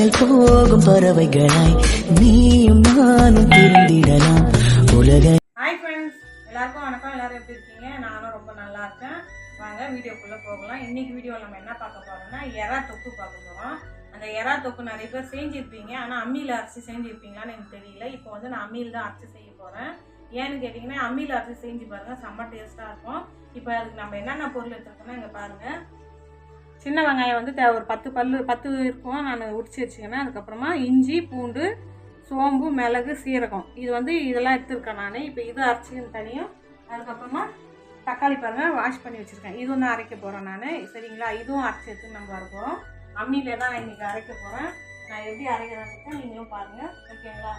விண்ணை போகும் பறவைகளாய் நீயும் நானும் திருந்திடலாம் உலக ஹாய் ஃப்ரெண்ட்ஸ் எல்லாருக்கும் வணக்கம். எல்லாரும் எப்படி இருக்கீங்க? நானும் ரொம்ப நல்லா இருக்கேன். வாங்க வீடியோக்குள்ளே போகலாம். இன்னைக்கு வீடியோவில் நம்ம என்ன பார்க்க போறோம்னா எறா தொக்கு பார்க்க போகிறோம் அந்த எறா தொக்கு நிறைய பேர் செஞ்சுருப்பீங்க. ஆனால் அம்மியில் அரைச்சி செஞ்சுருப்பீங்களான்னு எனக்கு தெரியல. இப்போ வந்து நான் அம்மியில் தான் அரைச்சி செய்ய போகிறேன் ஏன்னு கேட்டிங்கன்னா அம்மியில் அரைச்சி செஞ்சு பாருங்கள் செம்ம டேஸ்ட்டாக இருக்கும். இப்போ அதுக்கு நம்ம என்னென்ன பொருள் எடுத்துருக்கோம்னா இங்கே பாருங்கள் சின்ன வெங்காயம் வந்து தே- ஒரு பத்து பல்லு பத்து இருக்கும். நான் உரிச்சு வச்சுக்கினேன். அதுக்கப்புறமா இஞ்சி பூண்டு சோம்பு மிளகு சீரகம். இது வந்து இதெல்லாம் எடுத்துருக்கேன் நான். இப்போ இது அரைச்சிக்கணும் தனியும். அதுக்கப்புறமா தக்காளி பாருங்கள் வாஷ் பண்ணி வச்சுருக்கேன். இதுவும் தான் அரைக்க போகிறேன் நான். சரிங்களா? இதுவும் அரைச்சி எடுத்து நம்ம வரப்போகிறோம் அம்மியில தான் நான் இன்றைக்கி அரைக்க போகிறேன் நான் எப்படி அரைக்கிறேன்னு நீங்களும் பாருங்கள் ஓகேங்களா?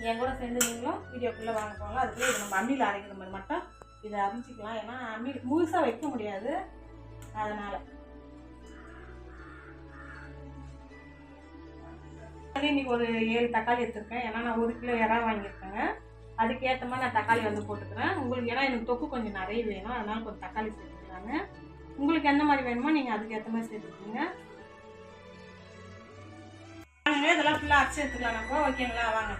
என் கூட சேர்ந்து நீங்களும் வீடியோக்குள்ளே வாங்க போகலாம் அதுக்குள்ளே இது நம்ம அம்மியில் அரைக்கிற மாதிரி மட்டும் இதை அரைச்சிக்கலாம் ஏன்னா அம்மி முழுசாக வைக்க முடியாது. அதனால். தக்காளி இன்னைக்கு ஒரு ஏழு தக்காளி எடுத்திருக்கேன். ஏன்னா நான் ஒரு கிலோ இறா வாங்கியிருக்கேங்க. அதுக்கு ஏற்ற மாதிரி நான் தக்காளி வந்து போட்டுக்கிறேன். உங்களுக்கு ஏன்னா எனக்கு தொக்கு கொஞ்சம் நிறைய வேணும். அதனால் கொஞ்சம் தக்காளி சேர்த்துக்கிறாங்க உங்களுக்கு எந்த மாதிரி வேணுமோ நீங்கள் அதுக்கு ஏற்ற மாதிரி சேர்த்துக்கோங்க. வாங்க இதெல்லாம் ஃபுல்லாக அரைச்சி எடுத்துக்கலாம். நம்ம ஓகேங்களா வாங்க.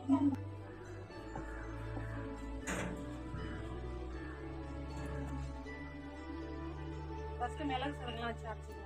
ஃபஸ்ட்டு மிளகு சரங்கெல்லாம்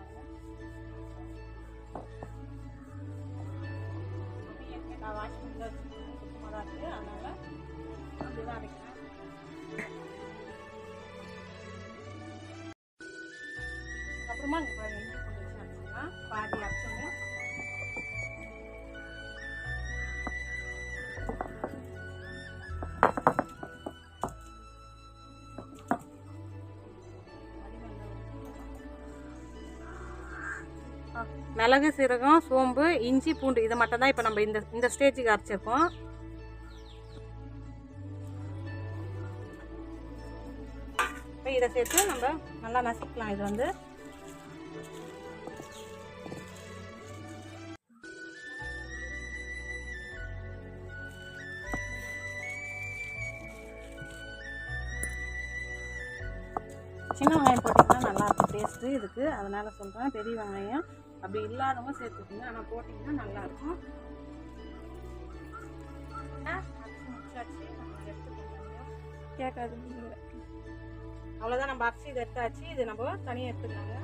மிளகு சீரகம் சோம்பு இஞ்சி பூண்டு இதை மட்டும் தான் இப்போ நம்ம இந்த இந்த ஸ்டேஜுக்கு அரைச்சிருக்கோம். இப்போ இதை சேர்த்து நம்ம நல்லா நசுக்கலாம் இது வந்து. சின்ன வெங்காயம் போட்டிங்கன்னா நல்லா இருக்கும் டேஸ்ட்டு இதுக்கு. அதனால் சொல்கிறேன் பெரிய வெங்காயம். அப்படி இல்லாதவங்க சேர்த்துக்கோங்க. ஆனால் போட்டிங்கன்னா நல்லா இருக்கும் கேட்காது அவ்வளோதான் நம்ம அரிசி இதை எடுத்தாச்சு. இது நம்ம தனியாக எடுத்துக்கலாங்க.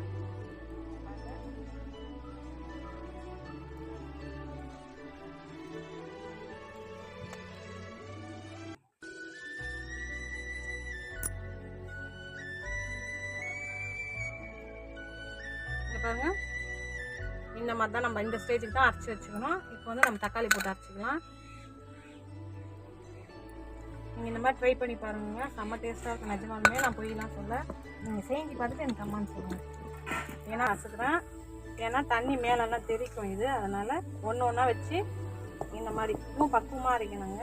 பாருங்க. இந்த மாதிரி தான் நம்ம இந்த ஸ்டேஜுக்கு தான் அரைச்சி வச்சுக்கணும். இப்போ வந்து நம்ம தக்காளி போட்டு அரைச்சிக்கலாம். நீங்கள் இந்த மாதிரி ட்ரை பண்ணி பாருங்க. செம்ம டேஸ்ட்டாக இருக்கும். நிஜமாலுமே நான் பொய்யெல்லாம் சொல்ல. நீங்கள் செஞ்சு பார்த்துட்டு எனக்கு கம்மான்னு சொல்லுங்கள் ஏன்னா அரைச்சிக்கிறேன் ஏன்னா தண்ணி மேலெல்லாம் தெரிக்கும் இது. அதனால் ஒன்று ஒன்றா வச்சு இந்த மாதிரி இன்னும் பக்குவமாக அரைக்கணுங்க.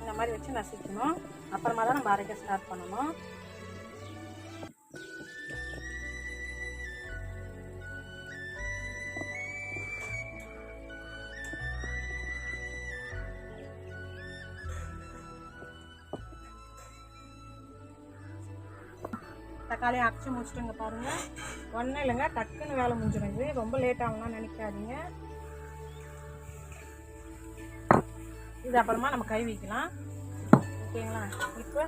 இந்த மாதிரி வச்சு நசிக்கணும். அப்புறமா தான் நம்ம அரைக்க ஸ்டார்ட் பண்ணணும். தக்காளி அரைச்சி முடிச்சுட்டுங்க பாருங்க. ஒன்றும் இல்லைங்க டக்குன்னு வேலை முடிஞ்சிடுங்க ரொம்ப லேட் ஆகும்லாம் நினைக்காதீங்க. இது அப்புறமா நம்ம கை வைக்கலாம். ஓகேங்களா? இப்போ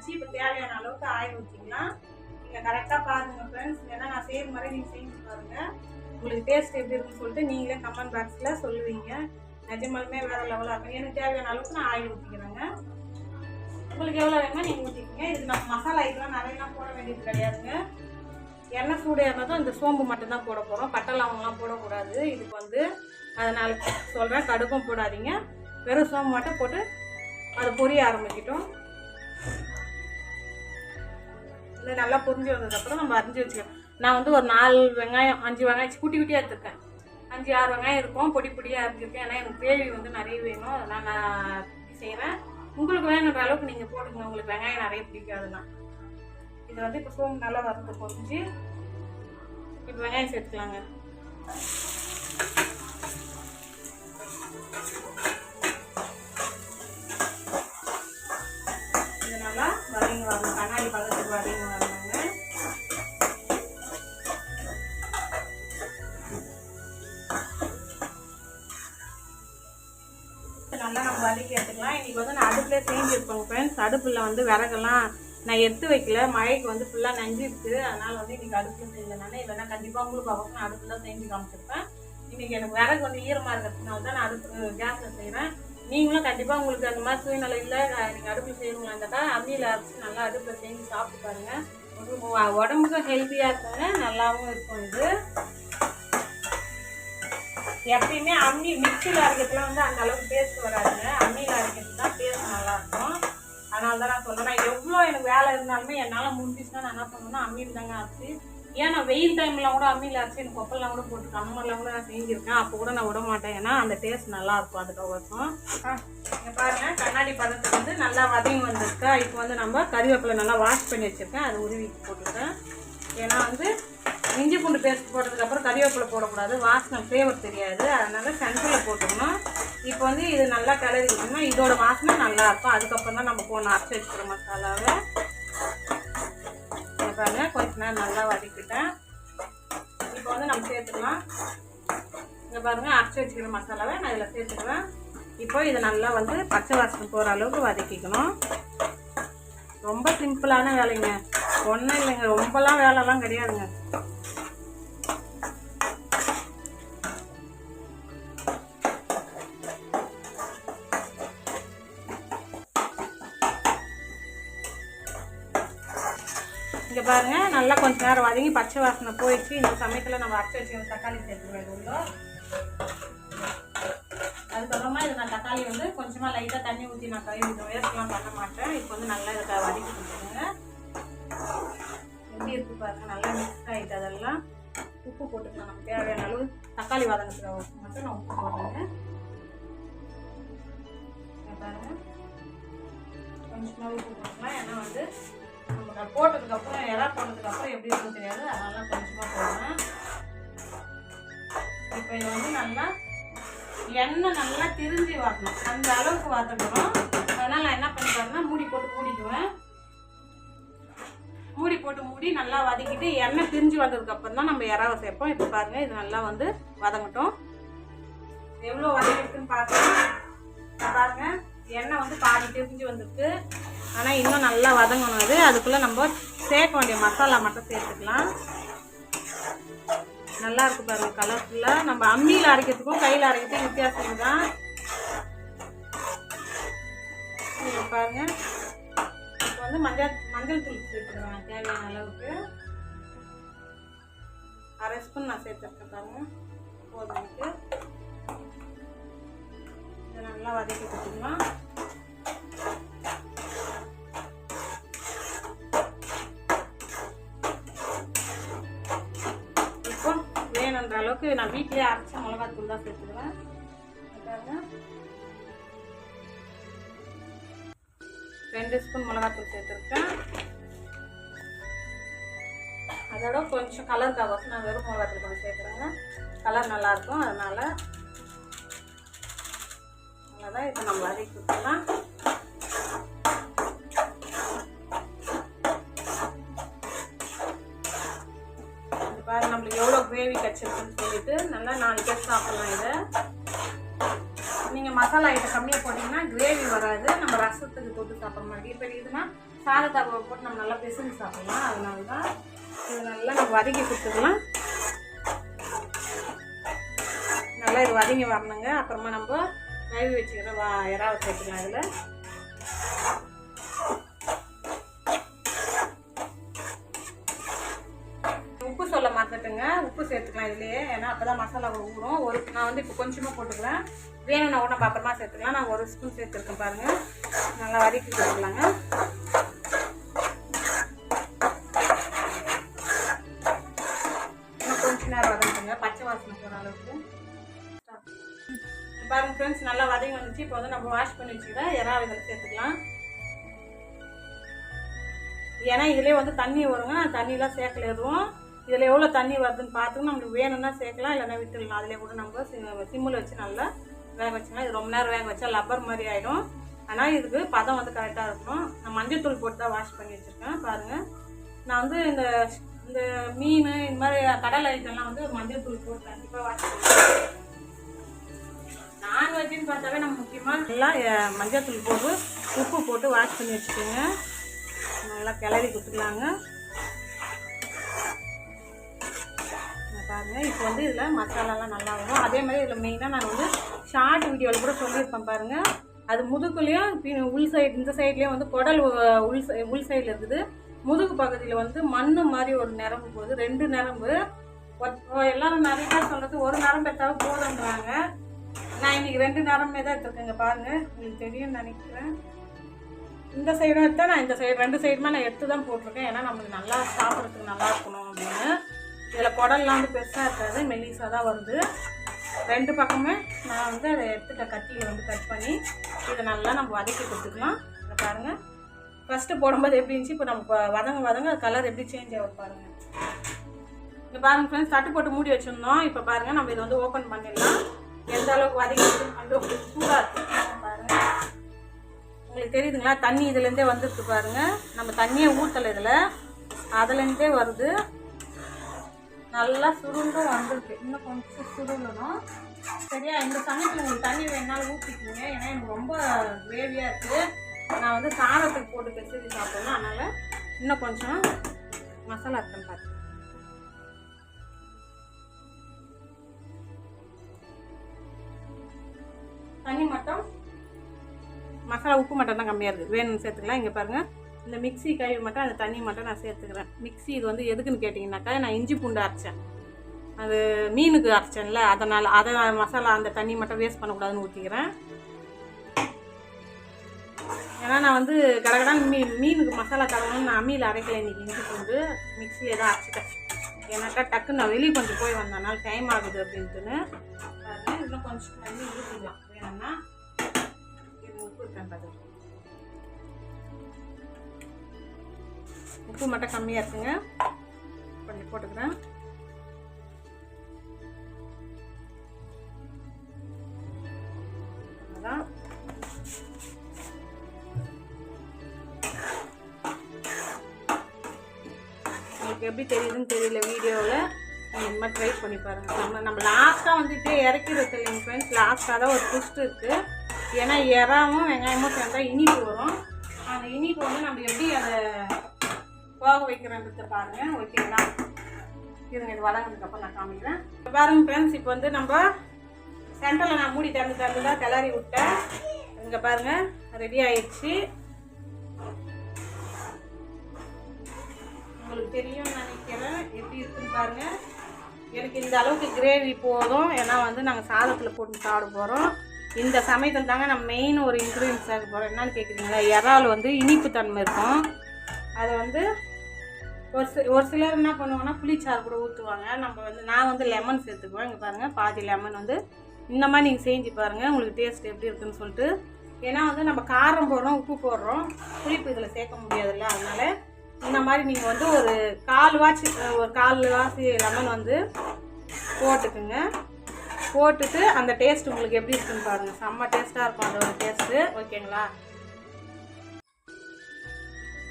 வச்சு இப்போ தேவையான அளவுக்கு ஆயில் ஊற்றிக்கலாம் நீங்கள் கரெக்டாக பாருங்கள் ஃப்ரெண்ட்ஸ் ஏன்னா நான் செய்கிற மாதிரி நீங்கள் செஞ்சு பாருங்கள் உங்களுக்கு டேஸ்ட் எப்படி இருக்குன்னு சொல்லிட்டு நீங்களே கமெண்ட் பாக்ஸில் சொல்லுவீங்க. நிஜமாலுமே வேறு லெவலாக இருக்கும். எனக்கு தேவையான அளவுக்கு நான் ஆயில் ஊற்றிக்கிறேங்க உங்களுக்கு எவ்வளோ வேணுமோ நீங்கள் ஊற்றிக்கோங்க இதுக்கு நம்ம மசாலா இதெல்லாம் நிறையலாம் போட வேண்டியது கிடையாதுங்க. எண்ணெய் சூடு ஏறினதும் இந்த சோம்பு மட்டும்தான் போட போகிறோம் பட்டை லவங்கெல்லாம் போடக்கூடாது. இதுக்கு வந்து அதனால் சொல்கிறேன் கடுப்பும் போடாதீங்க. வெறும் சோம்பு மட்டும் போட்டு அது பொரிய ஆரம்பிக்கிட்டோம். நல்லா பொரிஞ்சு வந்ததுக்கப்புறம் நம்ம அரிஞ்சு வச்சுக்கணும் நான் வந்து ஒரு நாலு வெங்காயம் அஞ்சு வெங்காயம் குட்டி குட்டியாக எடுத்துருக்கேன். அஞ்சு ஆறு வெங்காயம் இருக்கும் பொடி பொடியாக இருந்திருக்கேன் ஏன்னா எனக்கு கிரேவி வந்து நிறைய வேணும் அதனால் நான் செய்கிறேன் உங்களுக்கு வேணுன்ற அளவுக்கு நீங்கள் போட்டுக்கங்க. உங்களுக்கு வெங்காயம் நிறைய பிடிக்காதுன்னா. இது வந்து இப்போ சோம்பு நல்லா வறுத்து பொரிஞ்சு இப்போ வெங்காயம் சேர்த்துக்கலாங்க. வதங்கி வரணும் கண்ணாடி பதத்துக்கு வதங்கி வரணுங்க நல்லா நம்ம வதக்கி எடுத்துக்கலாம். வந்து நான் அடுப்புல செஞ்சுருப்பேங்க ஃப்ரெண்ட்ஸ் அடுப்பில் வந்து விறகெல்லாம் நான் எடுத்து வைக்கல. மழைக்கு வந்து ஃபுல்லாக நஞ்சிருக்கு அதனால் வந்து இன்றைக்கி அடுப்பில் செஞ்சதுனால இல்லைன்னா கண்டிப்பாக உங்களுக்கு அவருக்கு நான் அடுப்பில் செஞ்சு காமிச்சிருப்பேன். இன்றைக்கி எனக்கு விறகு வந்து ஈரமாக இருக்கிறதுனால தான் நான் அடுப்பு கேஸில் செய்கிறேன் நீங்களும் கண்டிப்பாக உங்களுக்கு அந்த மாதிரி சூழ்நிலை இல்லை. நீங்கள் அடுப்பில் செய்யணுங்களா இருந்தாக்கா அம்மியில் அரைச்சி நல்லா அடுப்பில் செஞ்சு சாப்பிட்டு பாருங்க. உங்களுக்கு உடம்புக்கும் ஹெல்த்தியாக இருக்குங்க. நல்லாவும் இருக்கும் இது. எப்பயுமே அம்மி மிக்சியில் அரைக்கிறதுலாம் வந்து அந்த அளவுக்கு டேஸ்ட் வராதுங்க. அம்மியில் அரைக்கிறது தான் டேஸ்ட் நல்லா இருக்கும். அதனால தான் நான் சொல்கிறேன் எவ்வளோ எனக்கு வேலை இருந்தாலுமே என்னால் முடிஞ்சிச்சுன்னா நான் என்ன பண்ணுவேன்னா அம்மியில் தாங்க அரைச்சி ஏன் நான் வெயில் டைம்லாம் கூட அம்மியில் அரைச்சி எனக்கு கொப்பெல்லாம் கூட போட்டு கம்மல்லாம் கூட நான் செஞ்சுருக்கேன். அப்போ கூட நான் விட மாட்டேன். ஏன்னா அந்த டேஸ்ட் நல்லா இருக்கும் அதுக்கோசம் இங்கே பாருங்கள் கண்ணாடி பதத்துக்கு வந்து நல்லா வதங்கி வந்திருக்கு. இப்போ வந்து நம்ம கறிவேப்பிலை நல்லா வாஷ் பண்ணி வச்சுருக்கேன். அது உருவி போட்டுருக்கேன் ஏன்னா வந்து இஞ்சி பூண்டு பேஸ்ட் போட்டதுக்கப்புறம் கறிவேப்பிலை போடக்கூடாது. வாசனை ஃப்ளேவர் தெரியாது. அதனால சென்டரில் போட்டுக்கணும். இப்போ வந்து இது நல்லா கிளறி விட்டோம்னா இதோட வாசனை நல்லா இருக்கும். அதுக்கப்புறம் தான் நம்ம போன அரைச்சி வச்சுக்கிற மசாலாவை பாருங்க கொஞ்ச நேரம் நல்லா வதக்கிட்டேன். இப்போ வந்து நம்ம சேர்த்துக்கலாம். இங்கே பாருங்கள் அரைச்சி வச்சுக்கிற மசாலாவை நான் இதில் சேர்த்துக்கிறேன் இப்போ இதை நல்லா வந்து பச்சை வாசனை போகிற அளவுக்கு வதக்கிக்கணும். ரொம்ப சிம்பிளான வேலைங்க. ஒன்றும் இல்லைங்க ரொம்பலாம் வேலைலாம் கிடையாதுங்க. பாருங்கள் பாருங்க நல்லா கொஞ்ச நேரம் வதங்கி பச்சை வாசனை போயிடுச்சு. இந்த சமயத்தில் நம்ம அரைச்சி வச்சுக்கிற தக்காளி சேர்த்துக்கிறோம் உள்ள அதுக்கப்புறமா இது நான் தக்காளி வந்து கொஞ்சமாக லைட்டாக தண்ணி ஊற்றி நான் கழுவி இது வேஸ்ட்லாம் பண்ண மாட்டேன். இப்போ வந்து நல்லா இதை வதக்கி கொடுத்துருங்க. எப்படி இருக்கு பாருங்க நல்லா மிக்ஸ் ஆகிட்டு அதெல்லாம். உப்பு போட்டுக்கலாம் நமக்கு தேவையான அளவு. தக்காளி வதங்கிறதுக்கு மட்டும் நான் உப்பு போட்டுருங்க பாருங்கள் பாருங்க. கொஞ்சமாக உப்பு போட்டுக்கலாம் ஏன்னா வந்து நமக்கு போட்டதுக்கப்புறம் இறா போட்டதுக்கப்புறம் எப்படி இருக்கும் தெரியாது. அதெல்லாம் கொஞ்சமாக போடுவேன் இப்போ இது வந்து நல்லா எண்ணெய் நல்லா திரிஞ்சு வரணும். அந்த அளவுக்கு வதக்கணும். அதனால் நான் என்ன பண்ணி மூடி போட்டு மூடிக்குவேன். மூடி போட்டு மூடி நல்லா வதக்கிட்டு எண்ணெய் திரிஞ்சு வந்ததுக்கு அப்புறம் தான் நம்ம இறாவை சேர்ப்போம். இப்போ பாருங்க இது நல்லா வந்து வதங்கட்டும். எவ்வளோ வதங்கிருக்குன்னு பார்க்கலாம் இங்க பாருங்க எண்ணெய் வந்து பாதி திரிஞ்சு வந்திருக்கு. ஆனால் இன்னும் நல்லா வதங்கணும் அது. அதுக்குள்ளே நம்ம சேர்க்க வேண்டிய மசாலா மட்டும் சேர்த்துக்கலாம். நல்லா இருக்கு பாருங்கள் கலர்ஃபுல்லாக நம்ம அம்மியில் அரைக்கிறதுக்கும் கையில் அரைக்கிறதுக்கும் வித்தியாசம் தான் இங்க பாருங்க. இப்போ வந்து மஞ்சள் மஞ்சள் தூள் சேர்த்துக்கிறேன் தேவையான அளவுக்கு. அரை ஸ்பூன் நான் சேர்த்துருக்கேன் பாருங்க. போதும் இதை நல்லா வதக்கி கொடுத்துக்கலாம் அளவுக்கு நான் வீட்டிலே அரைச்ச மிளகாத்தூள் தான் சேர்த்துக்கிறேன் ரெண்டு ஸ்பூன் மிளகாத்தூள் சேர்த்துருக்கேன். அதோட கொஞ்சம் கலருக்காக நான் வெறும் மிளகாத்தூள் கொஞ்சம் சேர்க்குறேங்க. கலர் நல்லாயிருக்கும் அதனால அவ்வளோதான் இப்போ நம்ம வதக்கி கொடுத்துக்கலாம் நல்லா நாலு பேர் சாப்பிடலாம் இதை. நீங்கள் மசாலா ஐட்டம் கம்மியாக போட்டிங்கன்னா கிரேவி வராது. நம்ம ரசத்துக்கு தொட்டு சாப்பிட்ற மாதிரி இப்போ இதுனா சாதத்தை போட்டு நம்ம நல்லா பிசைஞ்சு சாப்பிட்லாம். அதனால தான் இது நல்லா நம்ம வதக்கி கொடுத்துக்கலாம் நல்லா இது வதங்கி வரணுங்க. அப்புறமா நம்ம கழுவி வச்சுக்கிற வா இறாவை சேர்த்துக்கலாம் இதில். உப்பு சேர்த்துக்கலாம் இதுலேயே. ஏன்னா அப்போ தான் மசாலா ஊறும். ஒரு நான் வந்து இப்போ கொஞ்சமாக போட்டுக்கிறேன். வேணும்னா கூட அப்புறமா சேர்த்துக்கலாம். நான் ஒரு ஸ்பூன் சேர்த்துருக்கேன் பாருங்கள் நல்லா வதக்கி கொடுத்துக்கலாங்க பச்சை வாசனை போகிற அளவுக்கு. பாருங்கள் பாருங்க ஃப்ரெண்ட்ஸ் நல்லா வதங்கி வந்துச்சு. இப்போ வந்து நம்ம வாஷ் பண்ணி வச்சுக்கிறேன் இறா இதில் சேர்த்துக்கலாம். ஏன்னா இதுலேயே வந்து தண்ணி வருங்க. தண்ணியெலாம் சேர்க்கல எதுவும். இதில் எவ்வளோ தண்ணி வருதுன்னு பார்த்து நம்மளுக்கு வேணும்னா சேர்க்கலாம் இல்லைன்னா விட்டுடலாம். அதிலே கூட நம்ம சிம்மில் வச்சு நல்லா வேக வச்சுக்கலாம். இது ரொம்ப நேரம் வேக வச்சா லப்பர் மாதிரி ஆகிடும் ஆனால் இதுக்கு பதம் வந்து கரெக்டாக இருக்கணும். நான் மஞ்சள் தூள் போட்டு தான் வாஷ் பண்ணி வச்சுருக்கேன். பாருங்கள் நான் வந்து இந்த இந்த மீன் இந்த மாதிரி கடல் ஐட்டம்லாம் வந்து மஞ்சள் தூள் போட்டு கண்டிப்பாக வாஷ் பண்ணுவேன் நான்வெஜ்னு பார்த்தாவே நம்ம முக்கியமாக நல்லா அஹ், மஞ்சள் தூள் போட்டு உப்பு போட்டு வாஷ் பண்ணி வச்சுக்கோங்க. நல்லா கிளறி கொடுத்துக்கலாங்க. இங்க இப்போ வந்து இதில் மசாலாலாம் நல்லா வரும். அதே மாதிரி இதில் மெயினாக நான் வந்து ஷார்ட் வீடியோவில் கூட சொல்லியிருப்பேன் பாருங்கள் அது முதுகுலையும் உள் சைடு இந்த சைட்லேயும் வந்து குடல் உள் சை- உள் சைடில் இருக்குது. முதுகு பகுதியில் வந்து மண் மாதிரி ஒரு நரம்பு போகுது. ரெண்டு நரம்பு. எல்லாரும் நிறைய பேர் சொல்கிறது ஒரு நரம்பு எடுத்தாலும் போதுன்றாங்க நான் இன்னைக்கு ரெண்டு நரம்பே தான் எடுத்துருக்கேங்க பாருங்கள் உங்களுக்கு தெரியும்னு நினைக்கிறேன். இந்த சைடும் எடுத்தால் நான் இந்த சைடு ரெண்டு சைடுமே நான் எடுத்து தான் போட்டிருக்கேன். ஏன்னா நம்மளுக்கு நல்லா சாப்பிட்றதுக்கு நல்லா இருக்கணும் அப்படின்னு. இதில் குடல்லாம் வந்து பெருசாக இருக்காது மெல்லிஸாக தான் வருது. ரெண்டு பக்கமே நான் வந்து அதை எடுத்துட்டேன் கத்தியில் வந்து கட் பண்ணி இதை நல்லா நம்ம வதக்கி கொடுத்துக்கலாம். இதை பாருங்கள் ஃபஸ்ட்டு போடும்போது எப்படி இருந்துச்சு? இப்போ நம்ம வதங்க வதங்க கலர் எப்படி சேஞ்ச் ஆகும் பாருங்கள் இங்கே பாருங்க ஃப்ரெண்ட்ஸ் தட்டு போட்டு மூடி வச்சுருந்தோம். இப்போ பாருங்கள் நம்ம இதை வந்து ஓப்பன் பண்ணிடலாம். எந்த அளவுக்கு வதக்கி அந்த சூடாக இருக்கு. பாருங்கள் உங்களுக்கு தெரியுதுங்களா? தண்ணி இதுலேருந்தே வந்துருக்கு பாருங்கள் நம்ம தண்ணியை ஊற்றலை இதில். அதுலேருந்தே வருது. நல்லா சுருண்டும் வந்திருக்கு. இன்னும் கொஞ்சம் சுருண்டணும் சரியா இந்த சமயத்தில் உங்களுக்கு தண்ணி வேணாலும் ஊற்றிக்கிங்க ஏன்னா எனக்கு ரொம்ப கிரேவியாக இருக்குது நான் வந்து சாதத்துக்கு போட்டு பெசரி சாப்பிடணும் அதனால் இன்னும் கொஞ்சம் மசாலா இருக்கேன் பார்த்து தண்ணி மட்டும் மசாலா உப்பு மட்டும் தான் கம்மியாக இருக்குது வேணும்னு சேர்த்துக்கலாம். இங்கே பாருங்கள் இந்த மிக்ஸி கழுவி மட்டும் அந்த தண்ணி மட்டும் நான் சேர்த்துக்கிறேன். மிக்சி இது வந்து எதுக்குன்னு கேட்டிங்கனாக்கா நான் இஞ்சி பூண்டு அரைச்சேன். அது மீனுக்கு அரைச்சேன்ல அதனால் அதை நான் மசாலா அந்த தண்ணி மட்டும் வேஸ்ட் பண்ணக்கூடாதுன்னு ஊற்றிக்கிறேன் ஏன்னா நான் வந்து கடகடான்னு மீ மீனுக்கு மசாலா தரணும்னு நான் அம்மியில் அரைக்கல இன்றைக்கி இஞ்சி பூண்டு. மிக்சியில் தான் அரைச்சிட்டேன். ஏன்னாக்கா டக்குன்னு நான் வெளியே கொஞ்சம் போய் வந்தனால டைம் ஆகுது அப்படின்ட்டுன்னு. இன்னும் கொஞ்சம் தண்ணி ஊற்றிக்கலாம் வேணும்னா இது உப்பு இருக்கேன் உப்பு மட்டும் கம்மியாக இருக்குங்க. கொஞ்சம் போட்டுக்கிறேன். அவ்வளோதான் உங்களுக்கு எப்படி தெரியுதுன்னு தெரியல வீடியோவில். நீங்கள் இந்த மாதிரி ட்ரை பண்ணி பாருங்கள் நம்ம நம்ம லாஸ்ட்டாக வந்துட்டு இறக்கிறது இல்லைங்க ஃப்ரெண்ட்ஸ் லாஸ்ட்டாக தான் ஒரு ட்விஸ்ட் இருக்குது ஏன்னா இறாவும் வெங்காயமும் சேர்ந்தால் இனிப்பு வரும். அந்த இனிப்பு வந்து நம்ம எப்படி அதை போக வைக்கிறன்றத பாருங்கள் ஓகேங்களா இருங்க இது வதங்கினதுக்கப்புறம் நான் காமிக்கிறேன். பாருங்க ஃப்ரெண்ட்ஸ் இப்போ வந்து நம்ம சென்டரில் நான் மூடி திறந்து திறந்து தான் கிளறி விட்டேன். இங்கே பாருங்கள் ரெடி ஆயிடுச்சு. உங்களுக்கு தெரியும்னு நினைக்கிறேன். எப்படி இருக்குன்னு பாருங்கள் எனக்கு இந்த அளவுக்கு கிரேவி போதும். ஏன்னா வந்து நாங்கள் சாதத்தில் போட்டு சாப்பிட போகிறோம் இந்த சமயத்தில் தாங்க நம்ம மெயின் ஒரு இன்க்ரீடியன்ஸ் சேர்க்க போகிறோம் என்னன்னு கேட்குறீங்களா இறால் வந்து இனிப்பு தன்மை இருக்கும். அதை வந்து ஒரு சி ஒரு சிலர் என்ன பண்ணுவாங்கன்னா புளிச்சாறு கூட ஊற்றுவாங்க நம்ம வந்து நான் வந்து லெமன் சேர்த்துக்குவேன். இங்கே பாருங்கள் பாதி லெமன் வந்து இந்த மாதிரி நீங்கள் செஞ்சு பாருங்கள் உங்களுக்கு டேஸ்ட் எப்படி இருக்குன்னு சொல்லிட்டு. ஏன்னா வந்து நம்ம காரம் போடுறோம் உப்பு போடுறோம். புளிப்பு இதில் சேர்க்க முடியாதுல்ல அதனால் இந்த மாதிரி நீங்கள் வந்து ஒரு கால் வாட்சி ஒரு கால் வாசி லெமன் வந்து போட்டுக்குங்க. போட்டுட்டு அந்த டேஸ்ட் உங்களுக்கு எப்படி இருக்குன்னு பாருங்கள் செம்ம டேஸ்ட்டாக இருக்கும் அதோட டேஸ்ட்டு ஓகேங்களா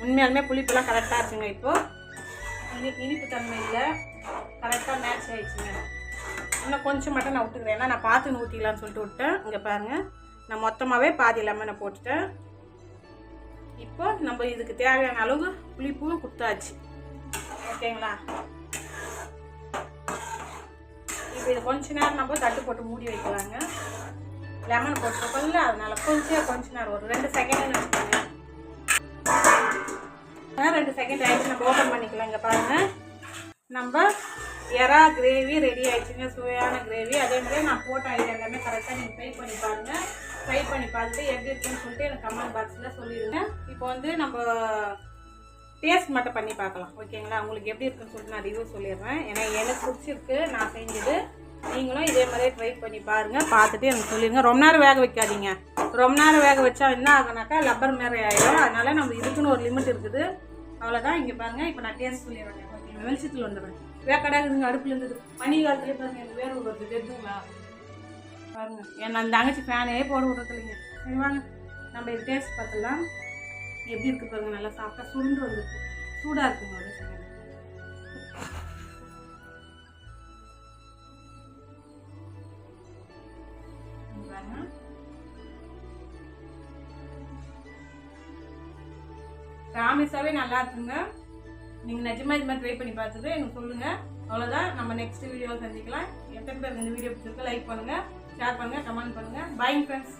உண்மையாலுமே புளிப்பெல்லாம் கரெக்டாக இருக்குங்க இப்போது இனி இனிப்பு தன்மை இல்லை கரெக்டாக மேட்ச் ஆகிடுச்சுங்க இன்னும் கொஞ்சம் மட்டும் நான் விட்டுக்கிறேன். ஏன்னா நான் பார்த்து ஊற்றிக்கலாம்னு சொல்லிட்டு விட்டேன் இங்கே பாருங்கள் நான் மொத்தமாகவே பாதி லெமனை போட்டுட்டேன். இப்போ நம்ம இதுக்கு தேவையான அளவு புளிப்பு கொடுத்தாச்சு. ஓகேங்களா? இப்போ இது கொஞ்ச நேரம் நம்ம தட்டு போட்டு மூடி வைக்கலாங்க. லெமன் போட்டுருக்கோம்ல அதனால கொஞ்சம் கொஞ்ச நேரம் ஒரு ரெண்டு செகண்ட் ரெண்டு செகண்ட் ஆயிடுச்சு. நம்ம ஓப்பன் பண்ணிக்கலாம் இங்கே பாருங்க. நம்ம எறா கிரேவி ரெடி ஆயிடுச்சுங்க. சுவையான கிரேவி அதே மாதிரி நான் போட்ட ஐடியா எல்லாமே கரெக்டாக நீங்கள் ட்ரை பண்ணி பாருங்க. ட்ரை பண்ணி பார்த்துட்டு எப்படி இருக்குன்னு சொல்லிட்டு எனக்கு கமெண்ட் பாக்ஸில் சொல்லிடுங்க இப்போ வந்து நம்ம டேஸ்ட் மட்டும் பண்ணி பார்க்கலாம். ஓகேங்களா உங்களுக்கு எப்படி இருக்குன்னு சொல்லிட்டு நான் ரிவ்யூ சொல்லிடுறேன். ஏன்னா எனக்கு பிடிச்சிருக்கு. நான் செஞ்சது. நீங்களும் இதே மாதிரியே ட்ரை பண்ணி பாருங்கள் பார்த்துட்டு எனக்கு சொல்லிடுங்க ரொம்ப நேரம் வேக வைக்காதீங்க. ரொம்ப நேரம் வேக வச்சா என்ன ஆகுனாக்கா லப்பர் மாதிரி ஆயிடும். அதனால் நம்ம இதுக்குன்னு ஒரு லிமிட் இருக்குது. அவ்வளோதான் இங்கே பாருங்கள் இப்போ நான் டேஸ்ட் சொல்லிடுறேன் கொஞ்சம் வெளிச்சத்தில் வந்துடுறேன் வேக்கடாக இருக்குங்க அடுப்பில் இருந்தது பனி காலத்துலேயே பாருங்கள் எனக்கு வேறு வருது தெரிஞ்சுங்களா பாருங்க ஏன்னா அந்த தங்கச்சி ஃபேனே போட விடுறது இல்லைங்க சரி வாங்க. நம்ம இது டேஸ்ட் பார்த்துலாம் எப்படி இருக்குது பாருங்கள் நல்லா சாப்பிட்டா சுருண்டு வந்துருக்கு. சூடாக இருக்குங்க ஒரு ரொம்பவே நல்லா இருக்குங்க. நீங்கள் நிஜமா இது மாதிரி ட்ரை பண்ணி பார்த்துட்டு எனக்கு சொல்லுங்கள் அவ்வளோதான் நம்ம நெக்ஸ்ட் வீடியோவில் சந்திக்கலாம். எத்தனை பேர் இந்த வீடியோ பிடிச்சிருக்கு லைக் பண்ணுங்கள் ஷேர் பண்ணுங்கள் கமெண்ட் பண்ணுங்கள் பாய் ஃப்ரெண்ட்ஸ்